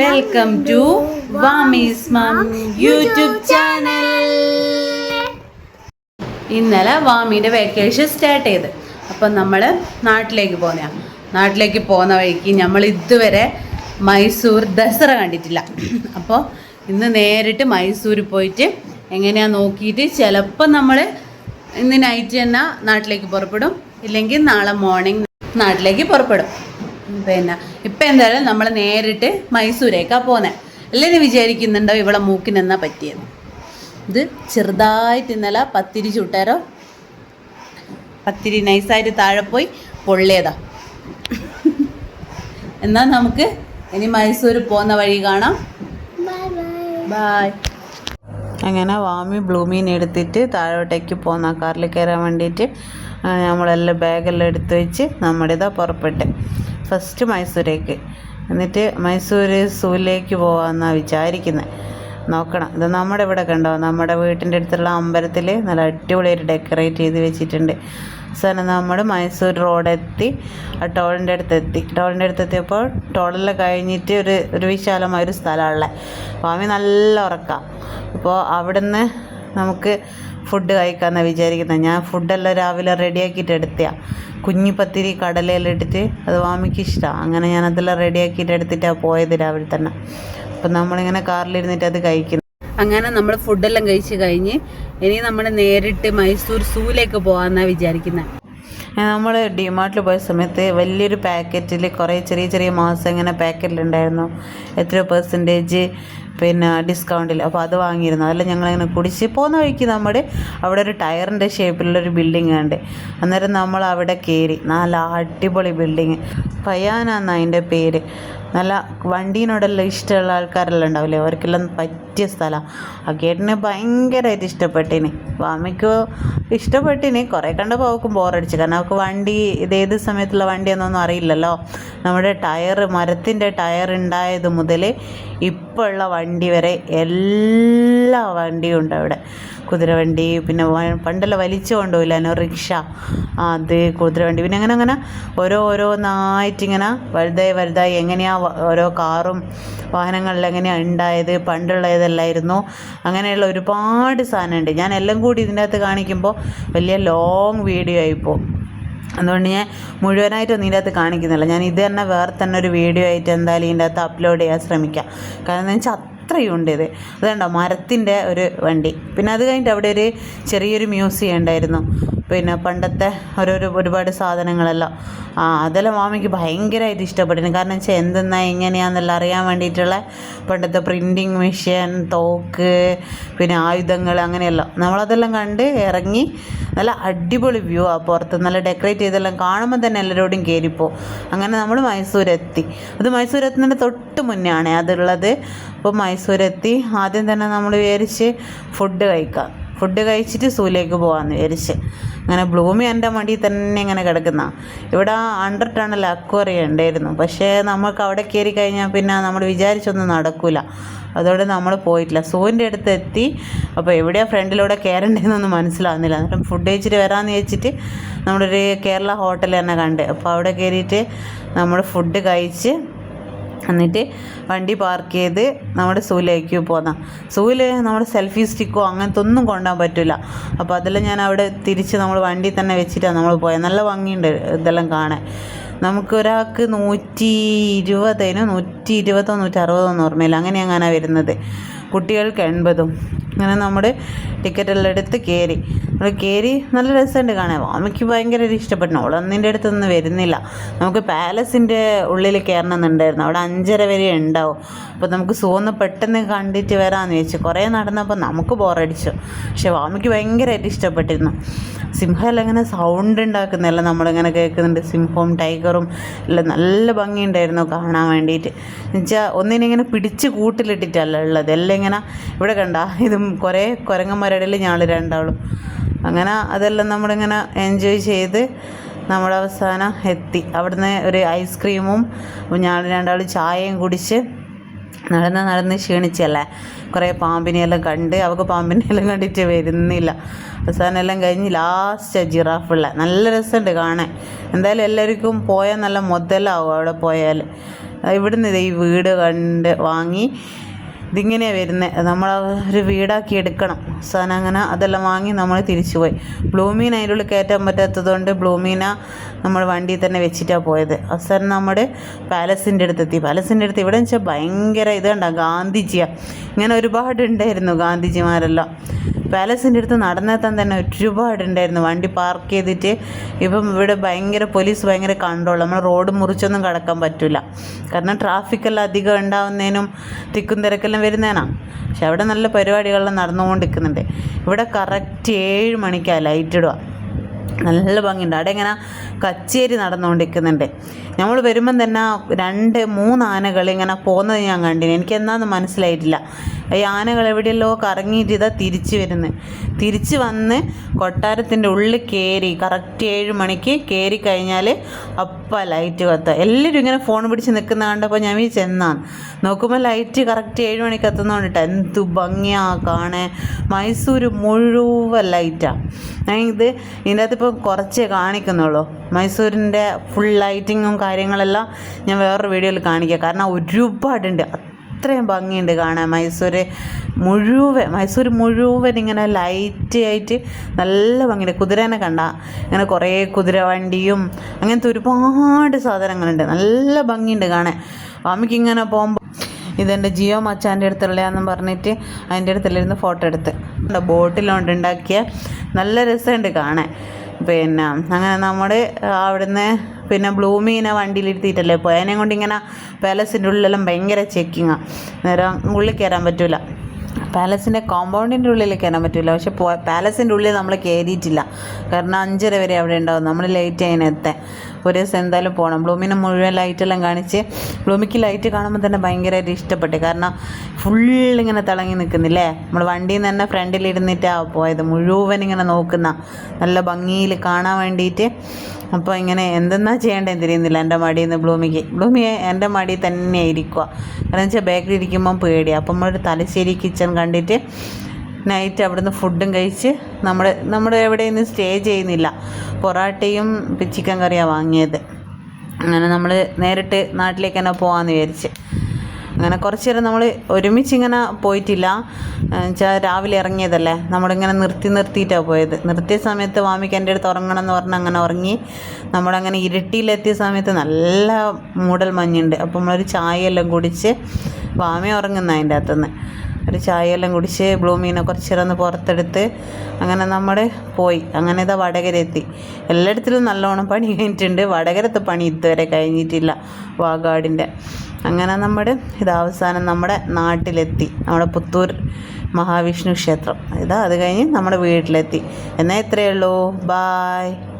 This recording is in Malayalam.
Welcome to Vami's mum YouTube channel ഇന്നലെ വാമിയുടെ വെക്കേഷൻ സ്റ്റാർട്ട് ചെയ്ത്. അപ്പം നമ്മൾ നാട്ടിലേക്ക് പോന്നെയാ നാട്ടിലേക്ക് പോകുന്ന വഴിക്ക് നമ്മൾ ഇതുവരെ മൈസൂർ ദസറ കണ്ടിട്ടില്ല. അപ്പോൾ ഇന്ന് നേരിട്ട് മൈസൂരിൽ പോയിട്ട് എങ്ങനെയാ നോക്കിയിട്ട് ചിലപ്പോൾ നമ്മൾ ഇന്ന് നൈറ്റ് തന്നെ നാട്ടിലേക്ക് പുറപ്പെടും. ഇല്ലെങ്കിൽ നാളെ മോർണിംഗ് നാട്ടിലേക്ക് പുറപ്പെടും. പിന്നെ ഇപ്പം എന്തായാലും നമ്മൾ നേരിട്ട് മൈസൂരേക്കാണ് പോകുന്നത് എല്ലാവരും വിചാരിക്കുന്നുണ്ടോ ഇവിടെ മൂക്കിനെന്നാ പറ്റിയത്? ഇത് ചെറുതായിട്ട് ഇന്നലെ പത്തിരി ചുട്ടാരോ? പത്തിരി നൈസായിട്ട് താഴെ പോയി പൊള്ളിയതാ. എന്നാൽ നമുക്ക് ഇനി മൈസൂർ പോകുന്ന വഴി കാണാം. ബായ് അങ്ങനെ വാമി ബ്ലൂമീൻ എടുത്തിട്ട് താഴോട്ടേക്ക് പോകുന്ന കാറിൽ കയറാൻ വേണ്ടിയിട്ട് നമ്മളെല്ലാം ബാഗെല്ലാം എടുത്ത് വെച്ച് നമ്മുടെ ഇതാ പുറപ്പെട്ട്. ഫസ്റ്റ് മൈസൂരേക്ക്. എന്നിട്ട് മൈസൂർ സൂലേക്ക് പോകാമെന്നാണ് വിചാരിക്കുന്നത് നോക്കണം. ഇത് നമ്മുടെ ഇവിടെ കണ്ടോ? നമ്മുടെ വീട്ടിന്റെ അടുത്തുള്ള അമ്പലത്തിൽ നല്ല അടിപൊളിയായിട്ട് ഡെക്കറേറ്റ് ചെയ്ത് വെച്ചിട്ടുണ്ട്. അവസാനം നമ്മൾ മൈസൂർ റോഡെത്തി ആ ടോളിന്റെ അടുത്ത് എത്തി ടോളിന്റെ അടുത്ത് എത്തിയപ്പോൾ ടോളെല്ലാം കഴിഞ്ഞിട്ട് ഒരു ഒരു വിശാലമായ ഒരു സ്ഥലമുള്ളത് സ്വാമി നല്ല ഉറക്കാം. അപ്പോൾ അവിടുന്ന് നമുക്ക് ഫുഡ് കഴിക്കാമെന്നാണ് വിചാരിക്കുന്നത് ഞാൻ ഫുഡെല്ലാം രാവിലെ റെഡിയാക്കിയിട്ട് എടുത്തതാണ് കുഞ്ഞിപ്പത്തിരി പത്തിരി കടലയിലിട്ടിട്ട് അത് വാമിക്ക് ഇഷ്ടമാണ് അങ്ങനെ ഞാൻ അതെല്ലാം റെഡിയാക്കിയിട്ട് എടുത്തിട്ടാണ് പോയത് രാവിലെ തന്നെ. അപ്പം നമ്മളിങ്ങനെ കാറിലിരുന്നിട്ട് അത് കഴിക്കുന്നു. അങ്ങനെ നമ്മൾ ഫുഡെല്ലാം കഴിച്ച് കഴിഞ്ഞ് ഇനി നമ്മൾ നേരിട്ട് മൈസൂർ സൂയിലേക്ക് പോകാമെന്നാണ് വിചാരിക്കുന്നത് നമ്മൾ ഡിമാർട്ടിൽ പോയ സമയത്ത് വലിയൊരു പാക്കറ്റിൽ കുറേ ചെറിയ ചെറിയ മാസം ഇങ്ങനെ പാക്കറ്റിലുണ്ടായിരുന്നു. എത്ര പെർസെന്റേജ് പിന്നെ ഡിസ്കൗണ്ടിൽ അപ്പോൾ അത് വാങ്ങിയിരുന്നു. അതെല്ലാം ഞങ്ങളിങ്ങനെ കുടിച്ച് പോകുന്ന വഴിക്ക് നമ്മുടെ അവിടെ ഒരു ടയറിന്റെ ഷേപ്പിലുള്ളൊരു ബിൽഡിംഗ് ഉണ്ട് അന്നേരം നമ്മൾ അവിടെ കയറി നല്ല അടിപൊളി ബിൽഡിങ് പയ്യാനാന്ന് അതിന്റെ പേര്. നല്ല വണ്ടീനോടെല്ലാം ഇഷ്ടമുള്ള ആൾക്കാരെല്ലാം ഉണ്ടാവില്ലേ? അവർക്കെല്ലാം പറ്റിയ സ്ഥലമാണ് ആ കേട്ടിന് ഭയങ്കരമായിട്ട് ഇഷ്ടപ്പെട്ടിനി. വാമിക്ക് ഇഷ്ടപ്പെട്ടിനി. കുറേ കണ്ടപ്പോൾ അവൾക്ക് ബോറടിച്ചു. കാരണം അവൾക്ക് വണ്ടി ഇതേത് സമയത്തുള്ള വണ്ടിയെന്നൊന്നും അറിയില്ലല്ലോ. നമ്മുടെ ടയർ മരത്തിന്റെ ടയർ ഉണ്ടായത് മുതൽ ഇപ്പോൾ ഉള്ള വണ്ടി വരെ എല്ലാ വണ്ടിയും ഉണ്ട് അവിടെ. കുതിരവണ്ടി പിന്നെ പണ്ടെല്ലാം വലിച്ചു കൊണ്ടുപോയില്ലാനോ റിക്ഷ അത് കുതിരവണ്ടി പിന്നെ അങ്ങനെ അങ്ങനെ ഓരോ ഓരോന്നായിട്ട് ഇങ്ങനെ വലുതായി വലുതായി. എങ്ങനെയാ ഓരോ കാറും വാഹനങ്ങളിൽ എങ്ങനെയാണ് ഉണ്ടായത് പണ്ടുള്ള ഇതല്ലായിരുന്നു അങ്ങനെയുള്ള ഒരുപാട് സാധനമുണ്ട്. ഞാൻ എല്ലാം കൂടി ഇതിന്റെ അകത്ത് കാണിക്കുമ്പോൾ വലിയ ലോങ് വീഡിയോ ആയിപ്പോൾ അതുകൊണ്ട് ഞാൻ മുഴുവനായിട്ടൊന്നും ഇതിന്റെ അകത്ത് കാണിക്കുന്നില്ല. ഞാൻ ഇത് തന്നെ വേറെ തന്നെ ഒരു വീഡിയോ ആയിട്ട് എന്തായാലും ഇതിന്റെ അകത്ത് അപ്ലോഡ് ചെയ്യാൻ ശ്രമിക്കാം. കാരണം എന്ന് വെച്ചാൽ അത്രയും ഉണ്ട് ഇത് അതുകൊണ്ടോ മരത്തിന്റെ ഒരു വണ്ടി. പിന്നെ അത് കഴിഞ്ഞിട്ട് അവിടെ ഒരു ചെറിയൊരു മ്യൂസിയം ഉണ്ടായിരുന്നു. പിന്നെ പണ്ടത്തെ ഓരോരോ ഒരുപാട് സാധനങ്ങളെല്ലാം. ആ അതെല്ലാം മാമിക്ക് ഭയങ്കരമായിട്ട് ഇഷ്ടപ്പെട്ടിരുന്നു. കാരണം വെച്ചാൽ എന്തെന്നാ എങ്ങനെയാണെന്നെല്ലാം അറിയാൻ വേണ്ടിയിട്ടുള്ള പണ്ടത്തെ പ്രിന്റിങ് മെഷീൻ തോക്ക് പിന്നെ ആയുധങ്ങൾ അങ്ങനെയെല്ലാം. നമ്മളതെല്ലാം കണ്ട് ഇറങ്ങി നല്ല അടിപൊളി വ്യൂ ആ പുറത്ത്. നല്ല ഡെക്കറേറ്റ് ചെയ്തെല്ലാം കാണുമ്പോൾ തന്നെ എല്ലാവരോടും കയറിപ്പോ അങ്ങനെ നമ്മൾ മൈസൂരെത്തി. അത് മൈസൂരെത്തുന്നതിന്റെ തൊട്ട് മുന്നേ ആണ് അതുള്ളത്. അപ്പോൾ മൈസൂരെത്തി. ആദ്യം തന്നെ നമ്മൾ വിചാരിച്ച് ഫുഡ് കഴിക്കാം. ഫുഡ് കഴിച്ചിട്ട് സൂലേക്ക് പോകാമെന്ന് വിചാരിച്ച്. അങ്ങനെ ബ്ലൂമി എന്റെ മടി തന്നെ ഇങ്ങനെ കിടക്കുന്ന. ഇവിടെ അണ്ടർ ടണൽ അക്വറിയ ഉണ്ടായിരുന്നു. പക്ഷേ നമുക്ക് അവിടെ കയറി കഴിഞ്ഞാൽ പിന്നെ നമ്മൾ വിചാരിച്ചൊന്നും നടക്കില്ല അതോടെ നമ്മൾ പോയിട്ടില്ല. സൂവിന്റെ അടുത്ത് എത്തി. അപ്പോൾ എവിടെയാണ് ഫ്രണ്ടിലൂടെ കയറേണ്ടതെന്നൊന്നും മനസ്സിലാവുന്നില്ല. എന്നിട്ട് ഫുഡ് കഴിച്ചിട്ട് വരാമെന്ന് വെച്ചിട്ട് നമ്മളൊരു കേരള ഹോട്ടൽ തന്നെ കണ്ട്. അപ്പോൾ അവിടെ കയറിയിട്ട് നമ്മൾ ഫുഡ് കഴിച്ച് എന്നിട്ട് വണ്ടി പാർക്ക് ചെയ്ത് നമ്മുടെ സൂലേക്ക് പോന്ന. സൂൽ നമ്മുടെ സെൽഫി സ്റ്റിക്കോ അങ്ങനത്തെ ഒന്നും കൊണ്ടുപോകാൻ പറ്റില്ല അപ്പോൾ അതെല്ലാം ഞാൻ അവിടെ തിരിച്ച് നമ്മൾ വണ്ടി തന്നെ വെച്ചിട്ടാണ് നമ്മൾ പോയത് നല്ല ഭംഗിയുണ്ട് ഇതെല്ലാം കാണാൻ. നമുക്ക് ഒരാൾക്ക് നൂറ്റി ഇരുപതിന് നൂറ്റി ഇരുപതോ നൂറ്റി അറുപതോ ഓർമ്മയില്ല. അങ്ങനെയാണ് അങ്ങനെ വരുന്നത്. കുട്ടികൾക്ക് എൺപതും. അങ്ങനെ നമ്മുടെ ടിക്കറ്റ് എല്ലാം എടുത്ത് കയറി നമ്മൾ കയറി നല്ല രസമുണ്ട് കാണാൻ. അമ്മയ്ക്ക് ഭയങ്കര ഒരു ഇഷ്ടപ്പെട്ടു അവളൊന്നിന്റെ അടുത്തൊന്നും വരുന്നില്ല. നമുക്ക് പാലസിന്റെ ഉള്ളിൽ കയറണമെന്നുണ്ടായിരുന്നു. അവിടെ അഞ്ചര വരെ ഉണ്ടാവും. അപ്പോൾ നമുക്ക് സൂന്ന് പെട്ടെന്ന് കണ്ടിട്ട് വരാമെന്ന് ചോദിച്ചു കുറേ നടന്നപ്പോൾ നമുക്ക് ബോറടിച്ചു പക്ഷേ വാമിക്ക് ഭയങ്കരമായിട്ട് ഇഷ്ടപ്പെട്ടിരുന്നു. സിംഹമെല്ലാം ഇങ്ങനെ സൗണ്ട് ഉണ്ടാക്കുന്നില്ല നമ്മളിങ്ങനെ കേൾക്കുന്നുണ്ട്. സിംഹവും ടൈഗറും എല്ലാം നല്ല ഭംഗിയുണ്ടായിരുന്നു കാണാൻ വേണ്ടിയിട്ട്. എന്നുവെച്ചാൽ ഒന്നിനിങ്ങനെ പിടിച്ച് കൂട്ടിലിട്ടിട്ടല്ല ഉള്ളത്. എല്ലാം ഇങ്ങനെ ഇവിടെ കണ്ട ഇതും കുറേ കുരങ്ങന്മാരുടെ ഞങ്ങൾ രണ്ടാളും. അങ്ങനെ അതെല്ലാം നമ്മളിങ്ങനെ എൻജോയ് ചെയ്ത് നമ്മൾ അവസാനം എത്തി. അവിടുന്ന് ഒരു ഐസ്ക്രീമും ഞങ്ങൾ രണ്ടാൾ ചായയും കുടിച്ച് നടന്ന് നടന്ന് ക്ഷീണിച്ചല്ലേ. കുറേ പാമ്പിനെയെല്ലാം കണ്ട് അവൾക്ക് പാമ്പിനെയെല്ലാം കണ്ടിട്ട് വരുന്നില്ല. അവസാനം എല്ലാം കഴിഞ്ഞ് ലാസ്റ്റ് ജിറാഫുള്ള നല്ല രസമുണ്ട് കാണാൻ. എന്തായാലും എല്ലാവർക്കും പോയാൽ നല്ല മുതലാവും അവിടെ പോയാൽ. ഇവിടുന്ന് ഈ വീട് കണ്ട് വാങ്ങി ഇതിങ്ങനെയാണ് വരുന്നത് നമ്മൾ ഒരു വീടാക്കി എടുക്കണം. സാധനം അങ്ങനെ അതെല്ലാം വാങ്ങി നമ്മൾ തിരിച്ചു പോയി. ബ്ലൂമീന അതിനുള്ളിൽ കയറ്റാൻ പറ്റാത്തതുകൊണ്ട് ബ്ലൂമീന നമ്മൾ വണ്ടിയിൽ തന്നെ വെച്ചിട്ടാണ് പോയത്. അവസാനം നമ്മുടെ പാലസിന്റെ അടുത്തെത്തി. പാലസിന്റെ അടുത്ത് ഇവിടെ വെച്ചാൽ ഭയങ്കര ഇതുണ്ടാകും ഗാന്ധിജിയാണ് ഇങ്ങനെ ഒരുപാട് ഉണ്ടായിരുന്നു ഗാന്ധിജിമാരെല്ലാം. പാലസിന്റെ അടുത്ത് നടന്നെത്താൻ തന്നെ ഒരുപാടുണ്ടായിരുന്നു. വണ്ടി പാർക്ക് ചെയ്തിട്ട് ഇപ്പം ഇവിടെ ഭയങ്കര പോലീസ് ഭയങ്കര കൺട്രോൾ നമ്മൾ റോഡ് മുറിച്ചൊന്നും കടക്കാൻ പറ്റില്ല കാരണം ട്രാഫിക്കെല്ലാം അധികം ഉണ്ടാവുന്നതിനും തിക്കും തിരക്കെല്ലാം വരുന്നതിനാണ് പക്ഷെ അവിടെ നല്ല പരിപാടികളെല്ലാം നടന്നുകൊണ്ടിരിക്കുന്നുണ്ട്. ഇവിടെ കറക്റ്റ് ഏഴ് മണിക്കാണ് ലൈറ്റ് ഇടുക. നല്ല ഭംഗിയുണ്ട്. അവിടെ ഇങ്ങനെ കച്ചേരി നടന്നുകൊണ്ടിരിക്കുന്നുണ്ട്. നമ്മൾ വരുമ്പം തന്നെ രണ്ട് മൂന്ന് ആനകൾ ഇങ്ങനെ പോകുന്നത് ഞാൻ കണ്ടിന്. എനിക്ക് എന്താണെന്ന് മനസ്സിലായിട്ടില്ല. ഈ ആനകൾ എവിടെയല്ലോ കറങ്ങിയിട്ട് ഇതാ തിരിച്ചു വരുന്നത് തിരിച്ച് വന്ന് കൊട്ടാരത്തിന്റെ ഉള്ളിൽ കയറി കറക്റ്റ് ഏഴ് മണിക്ക് കയറി കഴിഞ്ഞാൽ അപ്പം ലൈറ്റ് കത്തുക. എല്ലാവരും ഇങ്ങനെ ഫോൺ പിടിച്ച് നിൽക്കുന്ന കണ്ടപ്പോൾ ഞാൻ ഈ ചെന്നാണ് നോക്കുമ്പോൾ ലൈറ്റ് കറക്റ്റ് ഏഴ് മണി കത്തുന്നോണ്ടിട്ടാ എന്തു ഭംഗിയാ കാണേ മൈസൂർ മുഴുവൻ ലൈറ്റാണ് ഇത് ഇതിന്റെ അകത്ത് ഇപ്പം കുറച്ചേ കാണിക്കുന്നുള്ളൂ. മൈസൂരിന്റെ ഫുൾ ലൈറ്റിങ്ങും കാര്യങ്ങളെല്ലാം ഞാൻ വേറൊരു വീഡിയോയിൽ കാണിക്കാം. കാരണം ഒരുപാടുണ്ട്. അത്രയും ഭംഗിയുണ്ട് കാണാൻ. മൈസൂർ മുഴുവൻ മൈസൂർ മുഴുവൻ ഇങ്ങനെ ലൈറ്റ് ആയിട്ട് നല്ല ഭംഗിയുണ്ട്. കുതിരേനെ കണ്ട. ഇങ്ങനെ കുറേ കുതിരവണ്ടിയും അങ്ങനത്തെ ഒരുപാട് സാധനങ്ങളുണ്ട്. നല്ല ഭംഗിയുണ്ട് കാണാൻ. അമ്മയ്ക്ക് ഇങ്ങനെ പോകുമ്പോൾ ഇതെന്റെ ജിയോ മച്ചാന്റെ അടുത്തുള്ളതാണെന്നും പറഞ്ഞിട്ട് അതിന്റെ അടുത്തുള്ളിരുന്ന് ഫോട്ടോ എടുത്ത്. ബോട്ടിലുണ്ട് ഉണ്ടാക്കിയ നല്ല രസമുണ്ട് കാണാൻ. പിന്നെ അങ്ങനെ നമ്മൾ അവിടുന്ന് പിന്നെ ബ്ലൂമീനെ വണ്ടിയിലിരുത്തിയിട്ടല്ലേ പോയി? അതിനെ കൊണ്ട് ഇങ്ങനെ പാലസിന്റെ ഉള്ളിലെല്ലാം ഭയങ്കര ചെക്കിങ്ങാണ് നേരം ഉള്ളിൽ കയറാൻ പറ്റില്ല പാലസിന്റെ കോമ്പൗണ്ടിന്റെ ഉള്ളിൽ കയറാൻ പറ്റില്ല പക്ഷെ പാലസിന്റെ ഉള്ളിൽ നമ്മൾ കയറിയിട്ടില്ല. കാരണം അഞ്ചര വരെ അവിടെ ഉണ്ടാവും. നമ്മൾ ലേറ്റ് അതിനെത്താൻ ഒരു ദിവസം എന്തായാലും പോകണം ബ്ലൂമിനെ മുഴുവൻ ലൈറ്റെല്ലാം കാണിച്ച് ബ്ലൂമിക്ക് ലൈറ്റ് കാണുമ്പോൾ തന്നെ ഭയങ്കരമായിട്ട് ഇഷ്ടപ്പെട്ടു. കാരണം ഇങ്ങനെ തിളങ്ങി നിൽക്കുന്നില്ലേ? നമ്മൾ വണ്ടിയിൽ നിന്ന് തന്നെ ഫ്രണ്ടിലിരുന്നിട്ടാണ് പോയത്. മുഴുവൻ ഇങ്ങനെ നോക്കുന്ന നല്ല ഭംഗിയിൽ കാണാൻ വേണ്ടിയിട്ട് അപ്പോൾ ഇങ്ങനെ എന്തെന്നാ ചെയ്യേണ്ടതെന്ന് തിരിയുന്നില്ല. എന്റെ മടിയിൽ നിന്ന് ബ്ലൂമിക്ക്. ബ്ലൂമിയെ എന്റെ മടി തന്നെ ഇരിക്കുക കാരണം വെച്ചാൽ ബേക്കറി ഇരിക്കുമ്പം പേടിയാണ് അപ്പം നമ്മളൊരു തലശ്ശേരി കിച്ചൺ കണ്ടിട്ട് നൈറ്റ് അവിടുന്ന് ഫുഡും കഴിച്ച് നമ്മൾ നമ്മൾ എവിടെയൊന്നും സ്റ്റേ ചെയ്യുന്നില്ല. പൊറാട്ടയും ചിക്കൻ കറിയാണ് വാങ്ങിയത്. അങ്ങനെ നമ്മൾ നേരിട്ട് നാട്ടിലേക്ക് തന്നെ പോകാമെന്ന് വിചാരിച്ച്. അങ്ങനെ കുറച്ച് നേരം നമ്മൾ ഒരുമിച്ച് ഇങ്ങനെ പോയിട്ടില്ല എന്നുവെച്ചാൽ രാവിലെ ഇറങ്ങിയതല്ലേ? നമ്മളിങ്ങനെ നിർത്തി നിർത്തിയിട്ടാണ് പോയത്. നിർത്തിയ സമയത്ത് വാമിക്ക് എന്റെ അടുത്ത് ഉറങ്ങണം എന്ന് പറഞ്ഞ് അങ്ങനെ ഉറങ്ങി. നമ്മളങ്ങനെ ഇരുട്ടിയിലെത്തിയ സമയത്ത് നല്ല മൂടൽ മഞ്ഞുണ്ട്. അപ്പോൾ നമ്മളൊരു ചായയെല്ലാം കുടിച്ച് വാമി ഉറങ്ങുന്ന അതിന്റെ അകത്തുനിന്ന്. ഒരു ചായയെല്ലാം കുടിച്ച് ബ്ലൂമീനെ കുറച്ച് നേരം ഒന്ന് പുറത്തെടുത്ത് അങ്ങനെ നമ്മൾ പോയി. അങ്ങനെ ഇതാ വടകര എത്തി എല്ലായിടത്തിലും നല്ലോണം പണി കഴിഞ്ഞിട്ടുണ്ട്. വടകരത്തെ പണി ഇതുവരെ കഴിഞ്ഞിട്ടില്ല. വാഗാടിന്റെ. അങ്ങനെ നമ്മുടെ ഇത് അവസാനം നമ്മുടെ നാട്ടിലെത്തി. നമ്മുടെ പുത്തൂർ മഹാവിഷ്ണു ക്ഷേത്രം. ഇതാ അത് കഴിഞ്ഞ് നമ്മുടെ വീട്ടിലെത്തി. എന്നാൽ ഇത്രയേ ഉള്ളൂ. ബായ്